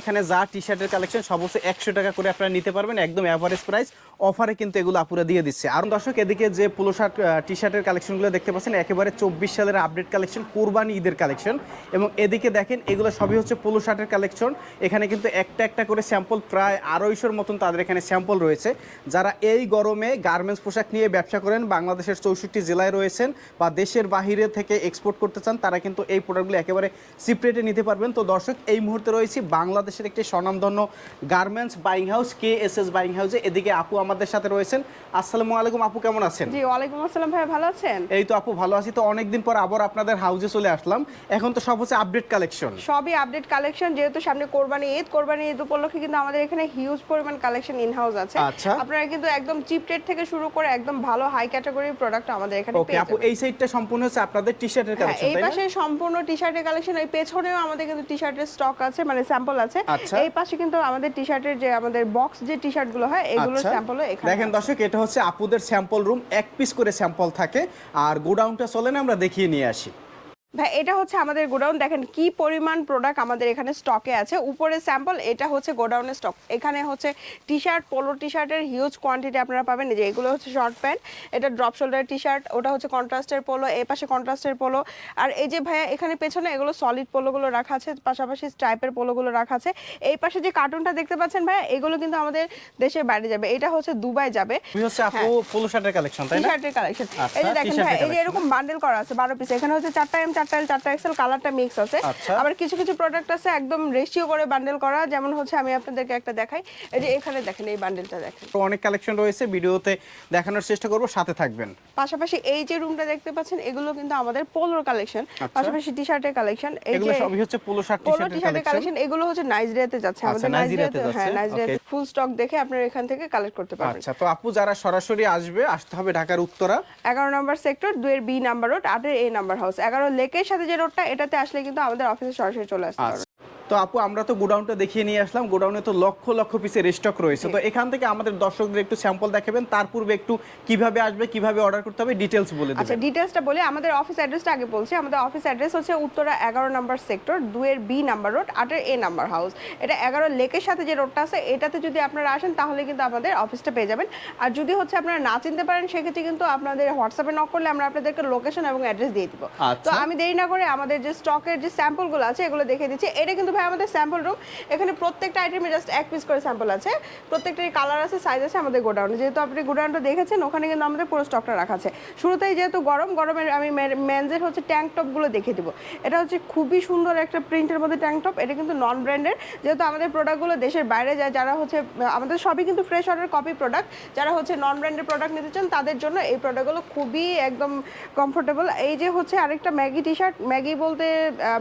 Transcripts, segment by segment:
এখানে যা টি শার্টের কালেকশন হচ্ছে একশো টাকা করে আপনারা নিতে পারবেন, একদম অ্যাভারেজ প্রাইস অফারে কিন্তু এগুলো আপুরা দিয়ে দিচ্ছে। আর দর্শক, এদিকে যে পোলো শার্ট টি শার্টের কালেকশনগুলো দেখতে পাচ্ছেন, একেবারে চব্বিশ সালের আপডেট কালেকশন কোরবানি ঈদের কালেকশন এবং এদিকে দেখেন, এগুলো সবই হচ্ছে পোলো শার্টের কালেকশন এখানে কিন্তু একটা একটা করে স্যাম্পল প্রায় আড়াইশোর মতন তাদের এখানে স্যাম্পল রয়েছে। যারা এই গরমে গার্মেন্টস পোশাক নিয়ে ব্যবসা করেন, বাংলাদেশের চৌষট্টি জেলায় রয়েছেন বা দেশের বাহিরে থেকে এক্সপোর্ট করতে চান, তারা কিন্তু এই প্রোডাক্টগুলো একেবারে সিপ্রেটে নিতে পারবেন। তো দর্শক, এই মুহূর্তে রয়েছে বাংলাদেশের একটি স্বনামধন্য garments buying house K S S buying হাউসে। এদিকে আপু আমাদের সাথে রয়েছেন। আসসালামু আলাইকুম আপু কেমন আছেন? জি ওয়ালাইকুম আসসালাম ভাই ভালো আছেন? এই তো আপু ভালো আছি। তো অনেকদিন পর আবার আপনাদের হাউসে চলে আসলাম। এখন তো সব হচ্ছে আপডেট কালেকশন সবই আপডেট কালেকশন যেহেতু সামনে কোরবানি ঈদ কোরবানি ঈদ উপলক্ষে কিন্তু আমাদের এখানে হিউজ পরিমাণ কালেকশন ইন হাউস আছে। আচ্ছা। আপনারা কিন্তু একদম চিপ রেট থেকে শুরু করে একদম ভালো হাই ক্যাটাগরির প্রোডাক্ট আমাদের এখানে পেয়ে আপু যাবেন। এই সাইডটা সম্পূর্ণ হচ্ছে আপনাদের টি শার্টের হ্যাঁ কালেকশন এই তাই না? পাশে সম্পূর্ণ টি শার্টের কালেকশন এই পেছনেও আমাদের কিন্তু টি শার্টের স্টক আছে। মানে স্যাম্পল আছে আচ্ছা। এই পাশে কিন্তু আমাদের টি শার্টের যে আমাদের বক্স যে টি শার্টগুলো হয় আচ্ছা। স্যাম্পলও এখানে দেখেন। দর্শক এটা হচ্ছে আপুদের স্যাম্পল রুম এক পিস করে স্যাম্পল থাকে আর গোডাউনটা না আমরা দেখিয়ে নিয়ে আসি ভাই এটা হচ্ছে আমাদের গোডাউন। দেখেন কি পরিমাণ প্রোডাক্ট আমাদের এখানে স্টকে আছে। উপরে স্যাম্পল এটা হচ্ছে গোডাউনের স্টক এখানে হচ্ছে টি শার্ট পোলো টি শার্টের হিউজ কোয়ান্টিটি আপনারা পাবেন। যে এগুলো হচ্ছে শর্ট প্যান্ট এটা ড্রপ শোল্ডার টি শার্ট ওটা হচ্ছে কন্ট্রাস্টের পোলো এই পাশে কন্ট্রাস্টের পোলো আর এই যে ভাইয়া এখানে পেছনে এগুলো সলিড পোলোগুলো রাখা আছে পাশাপাশি স্ট্রাইপের পোলোগুলো রাখা আছে। এই পাশে যে কার্টুনটা দেখতে পাচ্ছেন ভাইয়া এগুলো কিন্তু আমাদের দেশের বাইরে যাবে। এটা হচ্ছে দুবাই যাবে। পোলো শার্টের কালেকশন তাই টি না? শার্টের কালেকশন আচ্ছা, এই যে দেখেন t-shirt ভাই এই যে এরকম বান্ডেল করা আছে বারো পিস এখানে হচ্ছে চারটা এম চারটা এল চারটা এক্সেল কালারটা মিক্স আছে। আচ্ছা। আবার কিছু কিছু প্রোডাক্ট আছে একদম রেশিও করে বান্ডেল করা। যেমন হচ্ছে আমি আপনাদেরকে একটা দেখাই। এই যে এখানে দেখেন এই বান্ডেলটা দেখেন। তো অনেক কালেকশন রয়েছে ভিডিওতে দেখানোর চেষ্টা করব সাথে থাকবেন। পাশাপাশি এই যে রুমটা দেখতে পাচ্ছেন এগুলো কিন্তু আমাদের পোলোর কালেকশন আচ্ছা। পাশাপাশি টি শার্টের কালেকশন এই যে সবই হচ্ছে পোলো শার্ট টি শার্টের কালেকশন এগুলো হচ্ছে নাইজেরিয়াতে যাচ্ছে। আচ্ছা, আমাদের নাইজেরিয়াতে হ্যাঁ নাইজেরিয়াতে ফুল স্টক দেখে আপনারা এখান থেকে কালেক্ট করতে পারবেন। আচ্ছা তো আপু যারা সরাসরি আসবে আসতে হবে ঢাকার উত্তরা। এগারো নম্বর সেক্টর দুয়ের বি নাম্বার রোড আটের এ নাম্বার হাউস এগারো লেকের সাথে যে রোডটা এটাতে আসলে কিন্তু আমাদের অফিসে সরাসরি চলে আসতে আচ্ছা। তো আপু আমরা তো গোডাউনটা দেখিয়ে নিয়ে আসলাম। গোডাউনে তো লক্ষ লক্ষ পিসের স্টক রয়েছে। তো এখান থেকে আমাদের দর্শকদের একটু স্যাম্পল দেখাবেন। তার পূর্বে একটু কীভাবে আসবে কীভাবে অর্ডার করতে হবে ডিটেলস বলে আচ্ছা দেবেন। ডিটেলসটা বলি আমাদের অফিস অ্যাড্রেসটা আগে বলছি। আমাদের অফিস অ্যাড্রেস হচ্ছে উত্তরা এগারো নাম্বার সেক্টর দুয়ের বি নাম্বার রোড আটের এ নাম্বার হাউস এটা এগারো লেকের সাথে যে রোডটা আছে এটাতে যদি আপনারা আসেন তাহলে কিন্তু আমাদের অফিসটা পেয়ে যাবেন। আর যদি হচ্ছে আপনারা না চিনতে পারেন সেক্ষেত্রে কিন্তু আপনাদের হোয়াটসঅ্যাপে নক করলে আমরা আপনাদেরকে লোকেশন এবং অ্যাড্রেস দিয়ে দিব। আচ্ছা। তো আমি দেরি না করে আমাদের যে স্টকের যে স্যাম্পলগুলো আছে এগুলো দেখে দিচ্ছি। এটা কিন্তু ভাই, আমাদের স্যাম্পল রুম এখানে প্রত্যেকটা আইটেমে জাস্ট এক পিস করে স্যাম্পল আছে। প্রত্যেকটারই কালার আছে সাইজ আছে আমাদের গোডাউনে যেহেতু আপনি গোডাউনটা দেখেছেন, ওখানে কিন্তু আমাদের পুরো স্টকটা রাখা আছে। শুরুতেই যেহেতু গরম, গরমের আমি মেনজের হচ্ছে ট্যাঙ্ক টপগুলো দেখে দিব। এটা হচ্ছে খুবই সুন্দর একটা প্রিন্টের মধ্যে ট্যাঙ্ক টপ এটা কিন্তু নন ব্র্যান্ডের যেহেতু আমাদের প্রোডাক্টগুলো দেশের বাইরে যায়, যারা হচ্ছে, আমাদের সবই কিন্তু ফ্রেশ অর্ডার কপি প্রোডাক্ট যারা হচ্ছে নন ব্র্যান্ডের প্রোডাক্ট নিতে চান, তাদের জন্য এই প্রোডাক্টগুলো খুবই একদম কমফোর্টেবল এই যে হচ্ছে আরেকটা ম্যাগি টি শার্ট ম্যাগি বলতে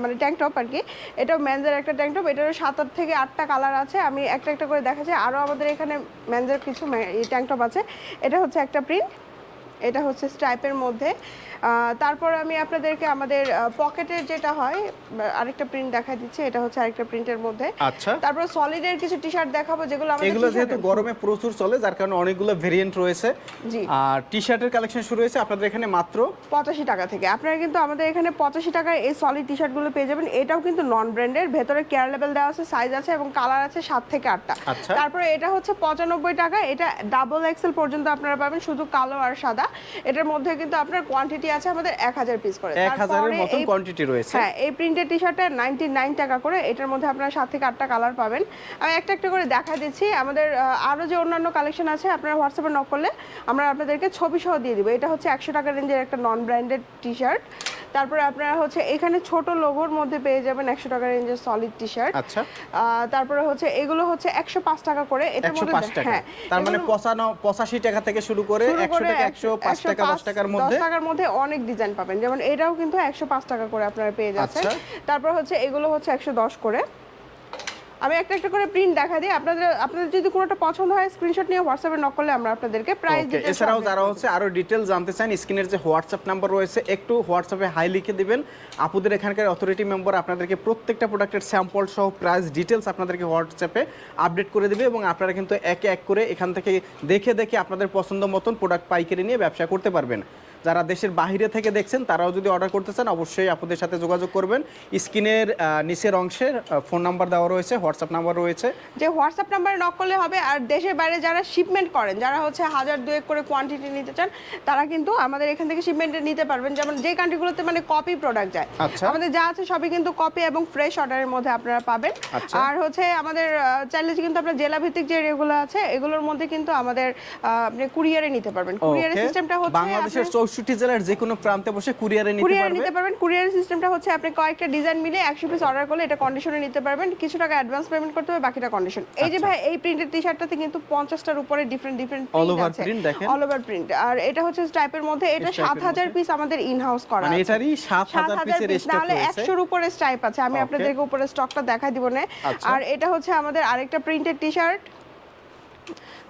মানে ট্যাঙ্ক টপ আর কি, এটাও মেনজের একটা ট্যাঙ্ক টপ এটারও সাত আট থেকে আটটা কালার আছে। আমি একটা একটা করে দেখাচ্ছি। আরও আমাদের এখানে ম্যানজার কিছু ট্যাঙ্ক টপ আছে। এটা হচ্ছে একটা প্রিন্ট এটা হচ্ছে স্ট্রাইপের মধ্যে। তারপর আমি আপনাদেরকে আমাদের পকেটের যেটা হয় আরেকটা প্রিন্ট দেখা দিচ্ছে এটা হচ্ছে আরেকটা প্রিন্টের মধ্যে। আচ্ছা। তারপর সলিডের কিছু টি শার্ট দেখাবো যেগুলো আমাদের এগুলো যেহেতু গরমে প্রচুর চলে যার কারণে অনেকগুলো ভেরিয়েন্ট রয়েছে। জি। আর টি শার্টের কালেকশন শুরু হয়েছে আপনাদের এখানে মাত্র? পঁচাশি টাকা থেকে। আপনারা কিন্তু আমাদের এখানে পঁচাশি টাকায় এই সলিড টি শার্টগুলো পেয়ে যাবেন। এটাও কিন্তু নন ব্র্যান্ডের ভেতরে কেয়ার লেভেল দেওয়া আছে সাইজ আছে এবং কালার আছে সাত থেকে আটটা। আচ্ছা। তারপরে এটা হচ্ছে পঁচানব্বই টাকা এটা ডাবল এক্সেল পর্যন্ত আপনারা পাবেন শুধু কালো আর সাদা। এটার মধ্যে কিন্তু আপনার কোয়ান্টিটি আছে আমাদের এক হাজার পিস করে। এক হাজারের মতন কোয়ান্টিটি রয়েছে। হ্যাঁ এই প্রিন্টেড টি শার্টটা নাইনটি নাইন টাকা করে এটার মধ্যে আপনারা সাত থেকে আটটা কালার পাবেন। আমি একটা একটা করে দেখা দিচ্ছি। আমাদের আরও যে অন্যান্য কালেকশন আছে আপনারা হোয়াটসঅ্যাপে নক করলে আমরা আপনাদেরকে ছবি সহ দিয়ে দিব। এটা হচ্ছে একশো টাকা রেঞ্জের একটা নন ব্র্যান্ডেড টি শার্ট তারপরে আপনারা হচ্ছে এখানে ছোট লোগোর মধ্যে পেয়ে যাবেন একশো টাকা রেঞ্জের সলিড টি শার্ট আচ্ছা তারপরে হচ্ছে এগুলো হচ্ছে একশো পাঁচ টাকা করে। এটার মধ্যে হ্যাঁ তার মানে পঁচানো পঁচাশি টাকা থেকে শুরু করে একশো টাকা একশো পাঁচ টাকা দশ টাকার মধ্যে। টাকার মধ্যে অনেক ডিজাইন পাবেন। যেমন এটাও কিন্তু একশো পাঁচ টাকা করে আপনারা পেয়ে যাচ্ছেন। আচ্ছা। তারপর হচ্ছে এগুলো হচ্ছে একশো দশ করে। আমি একটা একটা করে প্রিন্ট দেখা দিই। আপনাদের আপনাদের যদি কোনোটা পছন্দ হয় স্ক্রিনশট নিয়ে হোয়াটসঅ্যাপে নক করলে আমরা আপনাদেরকে প্রাইস ওকে এছাড়াও যারা হচ্ছে আরও ডিটেল জানতে চান স্ক্রিনের যে হোয়াটসঅ্যাপ নাম্বার রয়েছে একটু হোয়াটসঅ্যাপে হাই লিখে দিবেন। আপুদের এখানকার অথরিটি মেম্বার আপনাদেরকে প্রত্যেকটা প্রোডাক্টের স্যাম্পল সহ প্রাইস ডিটেলস আপনাদেরকে হোয়াটসঅ্যাপে আপডেট করে দিবে এবং আপনারা কিন্তু একে এক করে এখান থেকে দেখে দেখে আপনাদের পছন্দ মতন প্রোডাক্ট পাইকারি নিয়ে ব্যবসা করতে পারবেন। যারা দেশের বাইরে থেকে দেখছেন তারাও যদি অর্ডার করতে চান অবশ্যই আপনাদের সাথে যোগাযোগ করবেন। স্ক্রিনের নিচের অংশে ফোন নাম্বার দেওয়া রয়েছে হোয়াটসঅ্যাপ নাম্বার রয়েছে। যে হোয়াটসঅ্যাপ নাম্বারে নক করলে হবে আর দেশের বাইরে যারা শিপমেন্ট করেন যারা হচ্ছে হাজার দুয়েক করে কোয়ান্টিটি নিতে চান তারা কিন্তু আমাদের এখান থেকে শিপমেন্টে নিতে পারবেন। যেমন যে কান্ট্রিগুলোতে মানে কপি প্রোডাক্ট যায় আচ্ছা। আমাদের যা আছে সবই কিন্তু কপি এবং ফ্রেশ অর্ডারের মধ্যে আপনারা পাবেন। আচ্ছা। আর হচ্ছে আমাদের চাইলে কিন্তু আপনার জেলা ভিত্তিক যে এগুলো আছে এগুলোর মধ্যে কিন্তু আমাদের আপনি কুরিয়ারে নিতে পারবেন। কুরিয়ারের সিস্টেমটা হচ্ছে বাংলাদেশের চৌষট্টি জেলার যে কোনো প্রান্তে বসে কুরিয়ারে নিতে কুরিয়ার পারবে। নিতে পারবেন। কুরিয়ার সিস্টেমটা হচ্ছে আপনি কয়েকটা ডিজাইন মিলে একশো পিস অর্ডার করলে এটা কন্ডিশনে নিতে পারবেন। কিছু টাকা অ্যাডভান্স পেমেন্ট করতে হবে বাকিটা কন্ডিশন এই যে আচ্ছা। ভাই এই প্রিন্টের টি শার্টটাতে কিন্তু পঞ্চাশটার উপরে different different All over print দেখেন। অল ওভার প্রিন্ট আর এটা হচ্ছে স্টাইপের মধ্যে এটা এর সাত হাজার পিস আমাদের ইন হাউস করা মানে আছে। এটারই সাত হাজার পিসের পিস স্টক নাহলে রয়েছে। একশোর উপরে স্টাইপ আছে। আমি আপনাদেরকে উপরে স্টকটা দেখাই দিব না। আচ্ছা। আর এটা হচ্ছে আমাদের আরেকটা প্রিন্টেড টি শার্ট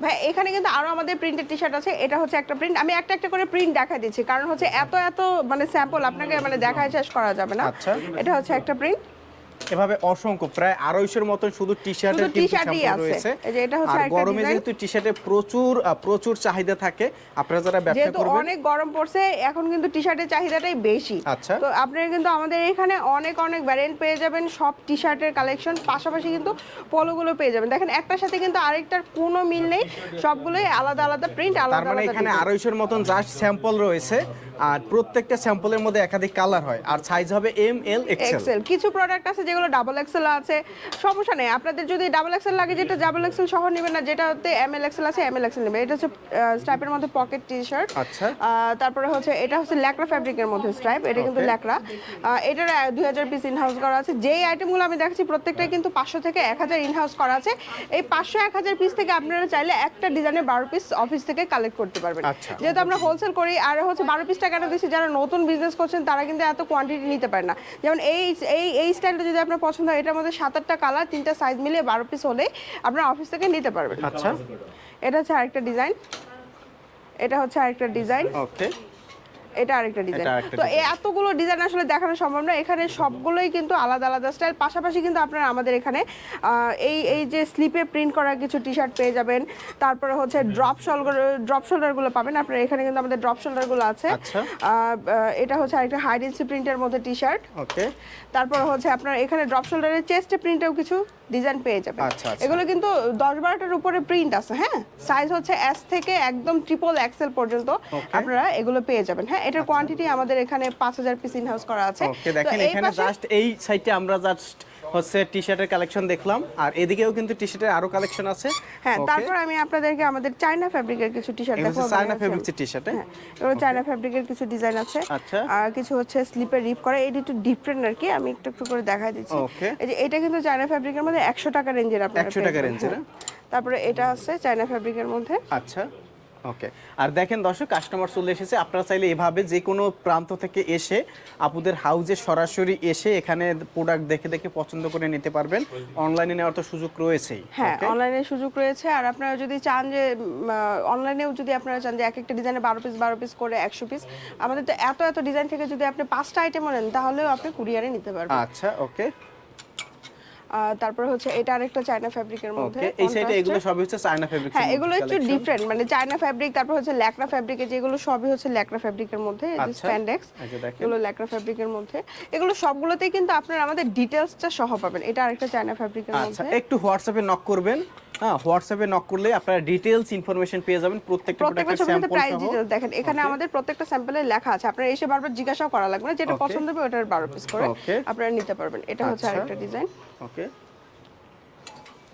ভাই এখানে কিন্তু আরও আমাদের প্রিন্টেড টি শার্ট আছে। এটা হচ্ছে একটা প্রিন্ট আমি একটা একটা করে প্রিন্ট দেখা দিচ্ছি। কারণ হচ্ছে এত এত মানে স্যাম্পল আপনাকে মানে দেখায় শেষ করা যাবে না। আচ্ছা। এটা হচ্ছে একটা প্রিন্ট এভাবে অসংখ্য প্রায় আড়াইশোর মতন শুধু টি শার্টের। রয়েছে। আর গরমে যেহেতু টি শার্টে প্রচুর প্রচুর চাহিদা থাকে আপনারা যারা ব্যবসা করবেন অনেক গরম পড়ছে এখন কিন্তু টি শার্টের চাহিদাটাই বেশি। আচ্ছা। তো আপনারা কিন্তু আমাদের এখানে অনেক অনেক ভ্যারিয়েন্ট পেয়ে যাবেন সব টি শার্টের কালেকশন পাশাপাশি কিন্তু পোলোগুলো পেয়ে যাবেন। দেখেন একটার সাথে কিন্তু আরেকটার কোনো মিল নেই সবগুলোই আলাদা আলাদা প্রিন্ট আলাদা তার মানে এখানে আড়াইশোর মতন জাস্ট স্যাম্পল রয়েছে আর প্রত্যেকটা স্যাম্পলের মধ্যে একাধিক কালার হয় আর সাইজ হবে এম এল এক্সেল কিছু প্রোডাক্ট আছে যেগুলো ডাবল এক্সেল আছে সমস্যা নেই। আপনাদের যদি ডাবল এক্সেল লাগে যেটা ডাবল এক্সেল সহ নেবেন না যেটাতে এম এল এক্সেল আছে এম এল এক্সেল নেবে এটা হচ্ছে স্ট্রাইপের মধ্যে পকেট টি শার্ট আচ্ছা তারপরে হচ্ছে এটা হচ্ছে ল্যাকড়া ফ্যাব্রিকের মধ্যে স্ট্রাইপ এটা কিন্তু ল্যাকড়া। এটার দুই হাজার পিস ইনহাউস করা আছে। যেই আইটেমগুলো আমি দেখাচ্ছি প্রত্যেকটাই কিন্তু পাঁচশো থেকে এক হাজার ইনহাউস করা আছে। এই পাঁচশো এক হাজার পিস থেকে আপনারা চাইলে একটা ডিজাইনের বারো পিস অফিস থেকে কালেক্ট করতে পারবেন। আচ্ছা। যেহেতু আমরা হোলসেল করি আর হচ্ছে বারো পিসটা কেন দিচ্ছি যারা নতুন বিজনেস করছেন তারা কিন্তু এত কোয়ান্টিটি নিতে পারে না। যেমন এই এই এই স্টাইলটা যদি আপনার পছন্দ হয় এটার মধ্যে সাত আটটা কালার তিনটা সাইজ মিলিয়ে বারো পিস হলে আপনার অফিস থেকে নিতে পারবেন। আচ্ছা। এটা হচ্ছে আরেকটা ডিজাইন এটা হচ্ছে আরেকটা ডিজাইন ওকে এটা আরেকটা ডিজাইন তো এতগুলো ডিজাইন আসলে দেখানো সম্ভব না। এখানে সবগুলোই কিন্তু আলাদা আলাদা স্টাইল পাশাপাশি কিন্তু আপনারা আমাদের এখানে এই এই যে স্লিপে প্রিন্ট করা কিছু টি শার্ট পেয়ে যাবেন। তারপরে হচ্ছে ড্রপ শোল্ডার ড্রপ শোল্ডারগুলো পাবেন। আপনারা এখানে কিন্তু আমাদের ড্রপ শোল্ডারগুলো আছে। আচ্ছা। এটা হচ্ছে আরেকটা হাইডেন্সি প্রিন্টের মধ্যে টি শার্ট ওকে তারপর হচ্ছে আপনার এখানে ড্রপ শোল্ডারের চেস্টে প্রিন্টেও কিছু ডিজাইন পেয়ে যাবেন আচ্ছা, আচ্ছা। এগুলো কিন্তু দশ বারোটার উপরে প্রিন্ট আছে হ্যাঁ? সাইজ হচ্ছে এস থেকে একদম ট্রিপল এক্সেল পর্যন্ত আপনারা এগুলো পেয়ে যাবেন হ্যাঁ? এটার কোয়ান্টিটি আমাদের এখানে পাঁচ হাজার পিস ইন হাউস করা আছে। দেখেন এই এখানে পাশে- জাস্ট এই সাইডে আমরা জাস্ট হচ্ছে টি শার্টের কালেকশন দেখলাম। আর এদিকেও কিন্তু টি শার্টের আরও কালেকশন আছে। হ্যাঁ তারপর আমি আপনাদেরকে আমাদের চায়না ফ্যাব্রিকের কিছু টি শার্ট দেখাবো চায়না ফেব্রিক্সের টি শার্টে হ্যাঁ এগুলো চায়না ফ্যাব্রিকের কিছু ডিজাইন আছে। আচ্ছা। আর কিছু হচ্ছে স্লিপের রিপ করা এটা একটু ডিফারেন্ট আর কি আমি একটু একটু করে দেখাই দিচ্ছি। এই যে এটা কিন্তু চায়না ফ্যাব্রিকের মধ্যে একশো টাকা রেঞ্জের আপনারা 100 পেয়ে টাকা রেঞ্জের, হ্যাঁ। তারপরে এটা আছে চায়না ফ্যাব্রিকের মধ্যে। আচ্ছা। ওকে আর দেখেন দর্শক কাস্টমার চলে এসেছে। আপনারা চাইলে এভাবে যে কোনো প্রান্ত থেকে এসে আপুদের হাউজে সরাসরি এসে এখানে প্রোডাক্ট দেখে দেখে পছন্দ করে নিতে পারবেন। অনলাইনে নেওয়ার তো সুযোগ রয়েছেই। হ্যাঁ? অনলাইনে সুযোগ রয়েছে। আর আপনারা যদি চান যে অনলাইনেও যদি আপনারা চান যে এক একটা ডিজাইনে বারো পিস বারো পিস করে একশো পিস আমাদের তো এত এত ডিজাইন থেকে যদি আপনি পাঁচটা আইটেম নেন তাহলেও আপনি কুরিয়ারে নিতে পারবেন। আচ্ছা ওকে তারপরে হচ্ছে এটা আরেকটা চায়না ফ্যাব্রিকের মধ্যে এই সাইডে এগুলো এর। সবই হচ্ছে চায়না ফেব্রিক হ্যাঁ এগুলো একটু ডিফারেন্ট মানে চায়না ফ্যাব্রিক তারপর হচ্ছে ল্যাকড়া ফ্যাব্রিকের যেগুলো সবই হচ্ছে ল্যাকড়া ফ্যাব্রিকের মধ্যে আচ্ছা। স্প্যান্ডেক্স এই যে দেখেন। এগুলো ল্যাকড়া ফ্যাব্রিকের মধ্যে। এগুলো সবগুলোতেই কিন্তু আপনারা আমাদের ডিটেলসটা সহ পাবেন। এটা আরেকটা চায়না ফ্যাব্রিকের আচ্ছা মধ্যে। একটু হোয়াটসঅ্যাপে নক করবেন। হ্যাঁ হোয়াটসঅ্যাপে নক করলে আপনারা ডিটেইলস ইনফরমেশন পেয়ে যাবেন। প্রত্যেকটা প্রত্যেকটা ছবিতে প্রাইস সহ। ডিটেলস দেখেন। এখানে আমাদের প্রত্যেকটা স্যাম্পলে লেখা আছে। আপনারা এসে বারবার জিজ্ঞাসা করা লাগবে না যেটা পছন্দ হবে ওটার বারো পিস করে. আপনারা নিতে পারবেন। এটা হচ্ছে আচ্ছা। আরেকটা ডিজাইন ওকে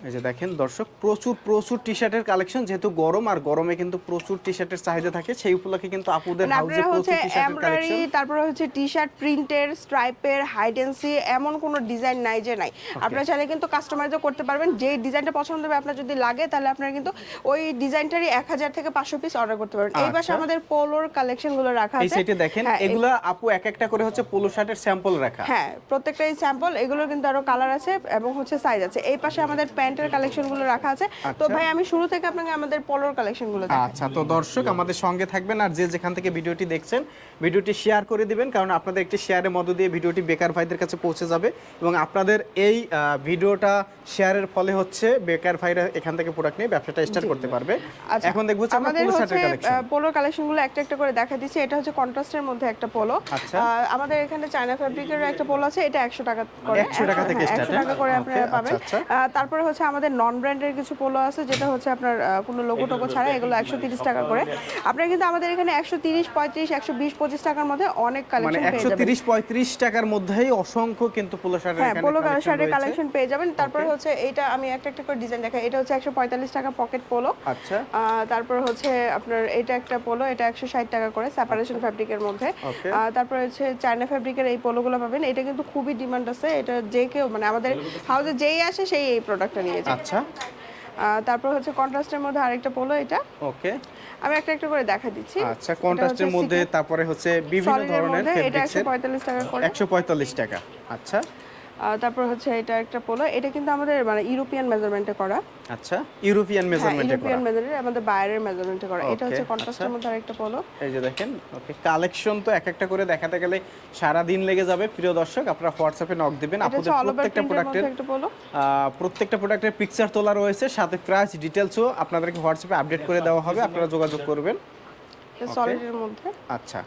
এই যে দেখেন দর্শক প্রচুর প্রচুর টি শার্টের কালেকশন যেহেতু গরম আর গরমে কিন্তু প্রচুর টি শার্টের চাহিদা থাকে সেই উপলক্ষে কিন্তু আপুদের মানে হাউজে প্রচুর টি শার্টের কালেকশন তারপরে হচ্ছে টি শার্ট প্রিন্টের স্ট্রাইপের হাইডেন্সি এমন কোনো ডিজাইন নাই যে নাই। আপনারা চাইলে কিন্তু কাস্টমাইজও করতে পারবেন। যে ডিজাইনটা পছন্দ হবে আপনার যদি লাগে তাহলে আপনারা কিন্তু ওই ডিজাইনটারই এক হাজার থেকে পাঁচশো পিস অর্ডার করতে পারবেন। এই পাশে আচ্ছা। আমাদের পোলোর কালেকশনগুলো রাখা আছে। এই সাইডে দেখেন হ্যাঁ, এগুলা আপু এক একটা করে হচ্ছে পোলো শার্টের স্যাম্পল রাখা। হ্যাঁ প্রত্যেকটাই স্যাম্পল এগুলোর কিন্তু আরও কালার আছে এবং হচ্ছে সাইজ আছে। এই পাশে আমাদের প্যান্টের কালেকশনগুলো রাখা আছে। তো আচ্ছা। ভাই আমি শুরু থেকে আপনাকে আমাদের পলোর কালেকশনগুলো আচ্ছা তো দর্শক আমাদের সঙ্গে থাকবেন আর যে যেখান থেকে ভিডিওটি দেখছেন ভিডিওটি শেয়ার করে দিবেন কারণ আপনাদের একটি শেয়ারের মধ্য দিয়ে ভিডিওটি বেকার ভাইদের কাছে পৌঁছে যাবে এবং আপনাদের এই ভিডিওটা শেয়ারের ফলে হচ্ছে বেকার ভাইরা এখান থেকে প্রোডাক্ট নিয়ে ব্যবসাটা স্টার্ট করতে পারবে। আচ্ছা, এখন দেখব আমাদের হচ্ছে শার্টের কালেকশন পোলো কালেকশনগুলো একটা একটা করে দেখা দিচ্ছি। এটা হচ্ছে কন্ট্রাস্টের মধ্যে একটা পোলো আচ্ছা। আমাদের এখানে চায়না ফ্যাব্রিকের একটা পোলো আছে। এটা একশো টাকা করে। 100 টাকা থেকে একশো হ্যাঁ? টাকা করে আপনারা পাবেন। তারপরে হচ্ছে আমাদের নন ব্র্যান্ডের কিছু পোলো আছে যেটা হচ্ছে আপনার কোনো লোগো টোগো ছাড়া এগুলো একশো তিরিশ টাকা করে। আপনারা কিন্তু আমাদের এখানে একশো তিরিশ পঁয়ত্রিশ একশো বিশ পঁচিশ টাকার মধ্যে অনেক মানে কালেকশন একশো তিরিশ পঁয়ত্রিশ টাকার মধ্যেই অসংখ্য কিন্তু পোলো শার্টের হ্যাঁ পোলো শার্টের কালেকশন পেয়ে যাবেন। তারপর হচ্ছে এটা আমি একটা একটা করে ডিজাইন দেখাই। এটা হচ্ছে একশো পঁয়তাল্লিশ টাকা পকেট পোলো আচ্ছা। তারপর হচ্ছে আপনার এটা একটা পোলো এটা একশো ষাট টাকা করে সেপারেশন ফ্যাব্রিকের মধ্যে। আহ, তারপর হচ্ছে চায়না ফ্যাব্রিকের এই পোলোগুলো পাবেন। এটা কিন্তু খুবই ডিমান্ড আছে। এটা যে কেউ মানে আমাদের হাউসে যেই আসে সেই এই প্রোডাক্টটা নিয়ে যাই আচ্ছা। তারপর হচ্ছে কন্ট্রাস্টের মধ্যে আরেকটা পোলো এটা। ওকে। আমি একটা একটা করে দেখা দিচ্ছি। আচ্ছা কন্ট্রাস্টের মধ্যে তারপরে হচ্ছে বিভিন্ন ধরনের এটা একশো ফেব্রিক্সের পঁয়তাল্লিশ টাকা করে। একশো পঁয়তাল্লিশ টাকা। আচ্ছা। তারপর হচ্ছে এটা একটা পোলো। এটা কিন্তু আমাদের মানে ইউরোপিয়ান মেজারমেন্টে করা। আচ্ছা ইউরোপিয়ান হ্যাঁ মেজারমেন্টে করা। ইউরোপিয়ান মেজারের আমাদের বাইরের মেজারমেন্টে করা। এটা হচ্ছে কন্ট্রাস্টের আচ্ছা। মধ্যে আরেকটা পোলো। এই যে দেখেন ওকে কালেকশন তো এক একটা করে দেখাতে গেলে সারা দিন লেগে যাবে। প্রিয় দর্শক আপনারা হোয়াটসঅ্যাপে নক দিবেন। আপনাদের প্রত্যেকটা প্রোডাক্টের প্রত্যেকটা প্রোডাক্টের পিকচার তোলা রয়েছে সাথে প্রাইস ডিটেলসও আপনাদেরকে হোয়াটসঅ্যাপে আপডেট করে দেওয়া হবে। আপনারা যোগাযোগ করবেন। সলিডের মধ্যে। আচ্ছা।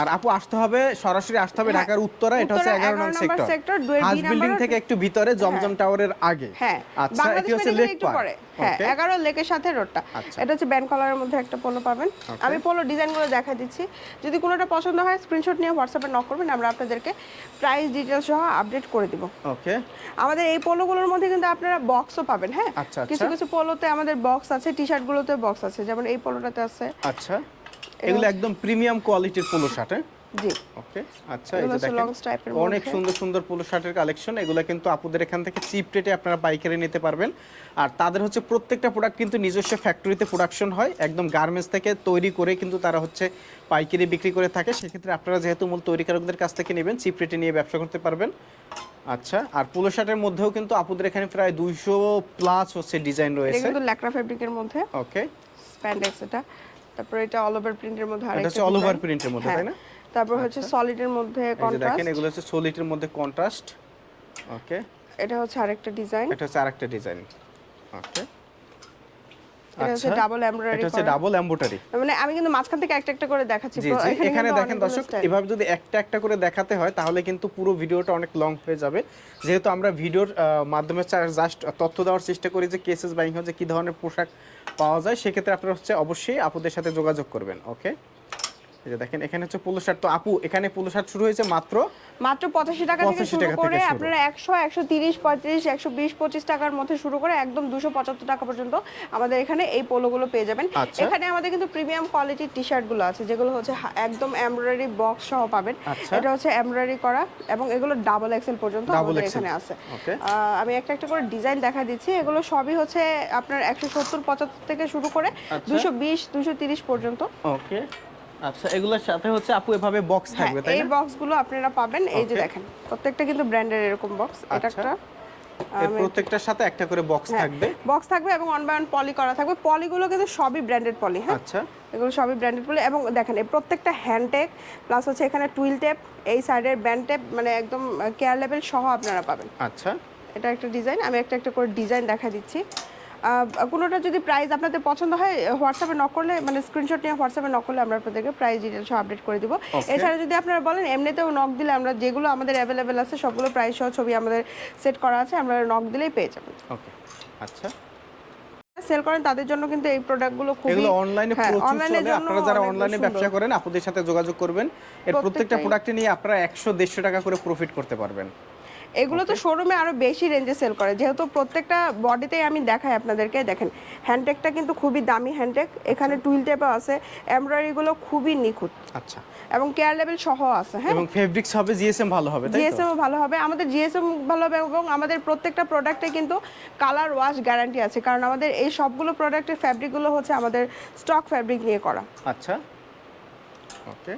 আর আপু আসতে হবে সরাসরি আসতে হবে ঢাকার উত্তরা এটা হচ্ছে 11 নং সেক্টর হাজ বিল্ডিং থেকে একটু ভিতরে জমজম টাওয়ারের আগে। হ্যাঁ আচ্ছা এটি হচ্ছে লেক পরে। হ্যাঁ ওকে এগারো লেকের সাথে রোডটা আচ্ছা। এটা হচ্ছে ব্যান্ড কলারের মধ্যে একটা পোলো পাবেন। আমি পোলো ডিজাইনগুলো দেখা দিচ্ছি। যদি কোনোটা পছন্দ হয় স্ক্রিনশট নিয়ে হোয়াটসঅ্যাপে নক করবেন আমরা আপনাদেরকে প্রাইস ডিটেলস সহ আপডেট করে দিব। ওকে আমাদের এই পোলোগুলোর মধ্যে কিন্তু আপনারা বক্সও পাবেন হ্যাঁ? আচ্ছা, কিছু আচ্ছা। কিছু পোলোতে আমাদের বক্স আছে টি শার্টগুলোতে বক্স আছে যেমন এই পোলোটাতে আছে। আচ্ছা। এগুলো একদম প্রিমিয়াম কোয়ালিটির পোলো শার্ট হ্যাঁ? জি। ওকে আচ্ছা এই যে দেখেন অনেক সুন্দর সুন্দর পোলো শার্টের কালেকশন এগুলো কিন্তু আপুদের এখান থেকে চিপ রেটে আপনারা পাইকারি নিতে পারবেন। আর তাদের হচ্ছে প্রত্যেকটা প্রোডাক্ট কিন্তু নিজস্ব ফ্যাক্টরিতে প্রোডাকশন হয় একদম গার্মেন্টস থেকে তৈরি করে কিন্তু তারা হচ্ছে পাইকারি বিক্রি করে থাকে। সেক্ষেত্রে আপনারা যেহেতু মূল তৈরিকারকদের কাছ থেকে নেবেন চিপ রেটে নিয়ে ব্যবসা করতে পারবেন। আচ্ছা আর পোলো শার্টের মধ্যেও কিন্তু আপুদের এখানে প্রায় দুইশো প্লাস হচ্ছে ডিজাইন রয়েছে। কিন্তু ল্যাকড়া ফেব্রিকের মধ্যে। ওকে। স্প্যান্ডেক্স এটা। তারপর এটা অল ওভার প্রিন্টের মধ্যে আর আরেকটা এটা অল ওভার প্রিন্টের মধ্যে হ্যাঁ। তাই না? তারপর হচ্ছে সলিডের মধ্যে কন্ট্রাস্ট দেখেন এগুলো হচ্ছে সলিডের মধ্যে কন্ট্রাস্ট ওকে এটা হচ্ছে আরেকটা ডিজাইন এটা হচ্ছে আরেকটা ডিজাইন ওকে ডাবল এমব্রয়ডারি এটা হচ্ছে ডাবল এমব্রয়ডারি মানে আমি কিন্তু মাঝখান থেকে একটা একটা করে দেখাচ্ছি জি তো জি এখানে দেখেন দর্শক এভাবে যদি একটা একটা করে দেখাতে হয় তাহলে কিন্তু পুরো ভিডিওটা অনেক লং হয়ে যাবে। যেহেতু আমরা ভিডিওর মাধ্যমে জাস্ট তথ্য দেওয়ার চেষ্টা করি যে কেসেস বাইং হচ্ছে কি ধরনের পোশাক পাওয়া যায় সেক্ষেত্রে আপনারা হচ্ছে অবশ্যই আপুদের সাথে যোগাযোগ করবেন ওকে যে দেখেন এখানে হচ্ছে পোলো শার্ট। তো আপু এখানে পোলো শার্ট শুরু হয়েছে মাত্র মাত্র পঁচাশি টাকা থেকে শুরু করে আপনারা একশো একশো তিরিশ পঁয়ত্রিশ একশো বিশ পঁচিশ টাকার মধ্যে শুরু করে একদম দুশো পঁচাত্তর টাকা পর্যন্ত আমাদের এখানে এই পোলোগুলো পেয়ে যাবেন। আচ্ছা। এখানে আমাদের কিন্তু প্রিমিয়াম কোয়ালিটির টি শার্টগুলো আছে যেগুলো হচ্ছে একদম এমব্রয়ডারি বক্স সহ পাবেন। আচ্ছা। এটা হচ্ছে এমব্রয়ডারি করা এবং এগুলো ডাবল এক্সেল পর্যন্ত আমাদের এখানে আছে। আমি একটা একটা করে ডিজাইন দেখা দিচ্ছি। এগুলো সবই হচ্ছে আপনার একশো সত্তর পঁচাত্তর থেকে শুরু করে আচ্ছা। দুশো বিশ দুশো তিরিশ পর্যন্ত। ওকে আচ্ছা এগুলোর সাথে হচ্ছে আপু এভাবে বক্স হ্যাঁ থাকবে তাই এই বক্সগুলো আপনারা পাবেন এই যে দেখেন প্রত্যেকটা কিন্তু ব্র্যান্ডের এরকম বক্স এটা আচ্ছা। একটা প্রত্যেকটার সাথে একটা করে বক্স হ্যাঁ, থাকবে। বক্স থাকবে এবং ওয়ান বাই পলি করা থাকবে। পলিগুলো কিন্তু সবই ব্র্যান্ডেড পলি হ্যাঁ? আচ্ছা। এগুলো সবই ব্র্যান্ডেড পলি এবং দেখেন এই প্রত্যেকটা হ্যান্ড টেপ প্লাস হচ্ছে এখানে টুইল টেপ এই সাইডের ব্যান্ড টেপ মানে একদম কেয়ার লেভেল সহ আপনারা পাবেন। আচ্ছা। এটা একটা ডিজাইন আমি একটা একটা করে ডিজাইন দেখা দিচ্ছি। কোনোটা যদি প্রাইস আপনাদের পছন্দ হয় হোয়াটসঅ্যাপে নক করলে মানে স্ক্রিনশট নিয়ে হোয়াটসঅ্যাপে নক করলে আমরা আপনাদেরকে প্রাইস ডিটেলস আপডেট করে দিব। এছাড়া যদি আপনারা বলেন এমনিতেও নক দিলে আমরা যেগুলো আমাদের অ্যাভেলেবেল আছে সবগুলো প্রাইস সহ ছবি আমাদের সেট করা আছে আমরা নক দিলেই পেয়ে যাবেন। ওকে আচ্ছা। সেল করেন তাদের জন্য কিন্তু এই প্রোডাক্টগুলো খুবই এগুলো অনলাইনে হ্যাঁ, প্রচুর চলে। আপনারা যারা অনলাইনে ব্যবসা করেন আপনাদের সাথে যোগাযোগ করবেন। এর প্রত্যেকটা প্রোডাক্ট নিয়ে আপনারা একশো দেড়শো টাকা করে প্রফিট করতে পারবেন। এগুলো তো শোরুমে আরও বেশি রেঞ্জে সেল করে। যেহেতু প্রত্যেকটা বডিতেই আমি দেখাই আপনাদেরকে দেখেন হ্যান্ডটেকটা কিন্তু খুবই দামি হ্যান্ডটেক এখানে টুইল টেপও আছে এমব্রয়ডারিগুলো খুবই নিখুঁত। আচ্ছা। এবং কেয়ার লেভেল সহ আছে হ্যাঁ? এবং ফেব্রিক্স হবে জিএসএম ভালো হবে তাই তো? জিএসএম ভালো হবে। আমাদের জিএসএম ভালো হবে এবং আমাদের প্রত্যেকটা প্রোডাক্টে কিন্তু কালার ওয়াশ গ্যারান্টি আছে। কারণ আমাদের এই সবগুলো প্রোডাক্টের ফ্যাব্রিকগুলো হচ্ছে আমাদের স্টক ফ্যাব্রিক নিয়ে করা। আচ্ছা। ওকে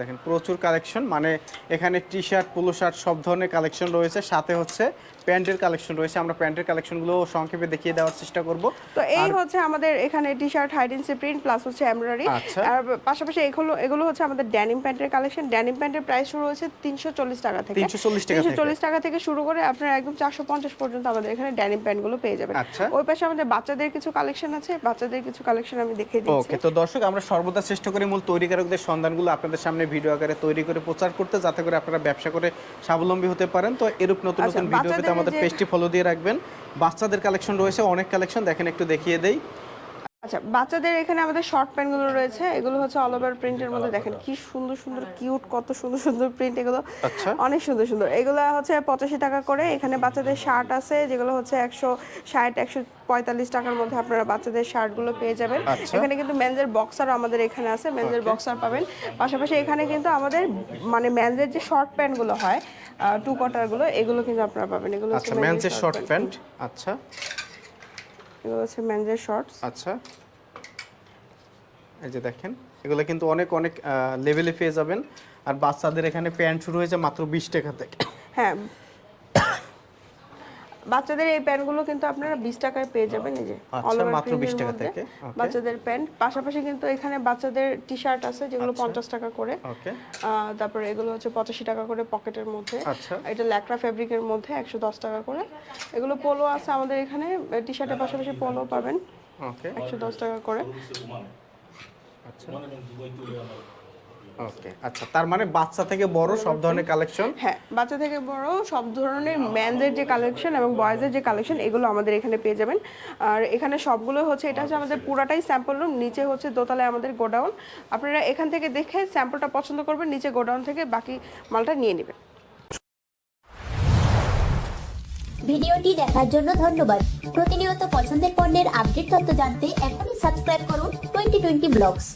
দেখেন, প্রচুর কালেকশন মানে এখানে টি শার্ট পোলো শার্ট সব ধরনের কালেকশন রয়েছে। সাথে হচ্ছে প্যান্টের কালেকশন রয়েছে আমরা প্যান্টের কালেকশনগুলো সংক্ষেপে দেখিয়ে দেওয়ার চেষ্টা করব। তো এই হচ্ছে আমাদের এখানে T shirt high density print plus হচ্ছে এমব্রয়ডারি আচ্ছা। আর পাশাপাশি এগুলো এগুলো হচ্ছে আমাদের ড্যানিম প্যান্টের কালেকশন। ড্যানিম প্যান্টের প্রাইস শুরু হচ্ছে তিনশো চল্লিশ টাকা থেকে। 340 টাকা থেকে। চল্লিশ টাকা থেকে শুরু করে আপনারা একদম চারশো পঞ্চাশ পর্যন্ত আমাদের এখানে ড্যানিম প্যান্টগুলো পেয়ে যাবেন। আচ্ছা। ওই পাশে আমাদের বাচ্চাদের কিছু কালেকশন আছে বাচ্চাদের কিছু কালেকশন আমি দেখিয়ে দিচ্ছি। ওকে তো দর্শক আমরা সর্বদা চেষ্টা করি মূল তৈরি তৈরিকারকদের সন্ধানগুলো আপনাদের সামনে ভিডিও আকারে তৈরি করে প্রচার করতে যাতে করে আপনারা ব্যবসা করে স্বাবলম্বী হতে পারেন। তো এরূপ নতুন আচ্ছা, নতুন ভিডিও পেতে বাচ্চাদের আমাদের পেজটি ফলো দিয়ে রাখবেন। বাচ্চাদের কালেকশন রয়েছে অনেক কালেকশন দেখেন একটু দেখিয়ে দেই। আচ্ছা বাচ্চাদের এখানে আমাদের শর্ট প্যান্টগুলো রয়েছে এগুলো হচ্ছে অল ওভার প্রিন্টের মধ্যে দেখেন কি সুন্দর সুন্দর কিউট কত সুন্দর সুন্দর প্রিন্ট এগুলো। আচ্ছা। অনেক সুন্দর সুন্দর। এগুলো হচ্ছে পঁচাশি টাকা করে। এখানে বাচ্চাদের শার্ট আছে যেগুলো হচ্ছে একশো ষাট একশো পঁয়তাল্লিশ টাকার মধ্যে আপনারা বাচ্চাদের শার্টগুলো পেয়ে যাবেন। আচ্ছা। এখানে কিন্তু মেনজের বক্সার আমাদের এখানে আছে মেনজের বক্সার পাবেন। পাশাপাশি এখানে কিন্তু আমাদের মানে মেনজের যে শর্ট প্যান্টগুলো হয় টু কোয়ার্টারগুলো এগুলো কিন্তু আপনারা পাবেন। এগুলো আচ্ছা ম্যানসের শর্ট প্যান্ট আচ্ছা। এগুলো হচ্ছে মেনজের শর্টস আচ্ছা। এই যে দেখেন এগুলো কিন্তু অনেক অনেক লেভেলে পেয়ে যাবেন। আর বাচ্চাদের এখানে প্যান্ট শুরু হয়েছে মাত্র বিশ টাকা থেকে। হ্যাঁ। বাচ্চাদের এই প্যান্টগুলো কিন্তু আপনারা বিশ টাকায় পেয়ে যাবেন এই যে আচ্ছা, all মাত্র 20 টাকা থেকে, বাচ্চাদের প্যান্ট। পাশাপাশি কিন্তু এখানে বাচ্চাদের টি শার্ট আছে যেগুলো আচ্ছা। পঞ্চাশ টাকা করে। তারপরে এগুলো হচ্ছে পঁচাশি টাকা করে পকেটের মধ্যে। আচ্ছা। এটা ল্যাকড়া ফেব্রিকের মধ্যে একশো দশ টাকা করে। এগুলো পোলো আছে আমাদের এখানে টি শার্টের পাশাপাশি পোলো পাবেন। ওকে একশো দশ টাকা করে। আচ্ছা। ওকে আচ্ছা তার মানে বাচ্চা থেকে বড় সব ধরনের কালেকশন হ্যাঁ বাচ্চা থেকে বড় সব ধরনের ম্যানদের যে কালেকশন এবং বয়েজের যে কালেকশন এগুলো আমাদের এখানে পেয়ে যাবেন। আর এখানে সবগুলো হচ্ছে এটা হচ্ছে আমাদের পুরাটাই স্যাম্পল রুম নিচে হচ্ছে দোতলায় আমাদের গোডাউন আপনারা এখান থেকে দেখে স্যাম্পলটা পছন্দ করবেন নিচে গোডাউন থেকে বাকি মালটা নিয়ে নেবেন। ভিডিওটি দেখার জন্য ধন্যবাদ। প্রতিনিয়ত পছন্দের পণ্যের আপডেট তথ্য জানতে এখনই সাবস্ক্রাইব করুন টোয়েন্টি টোয়েন্টি ব্লগস।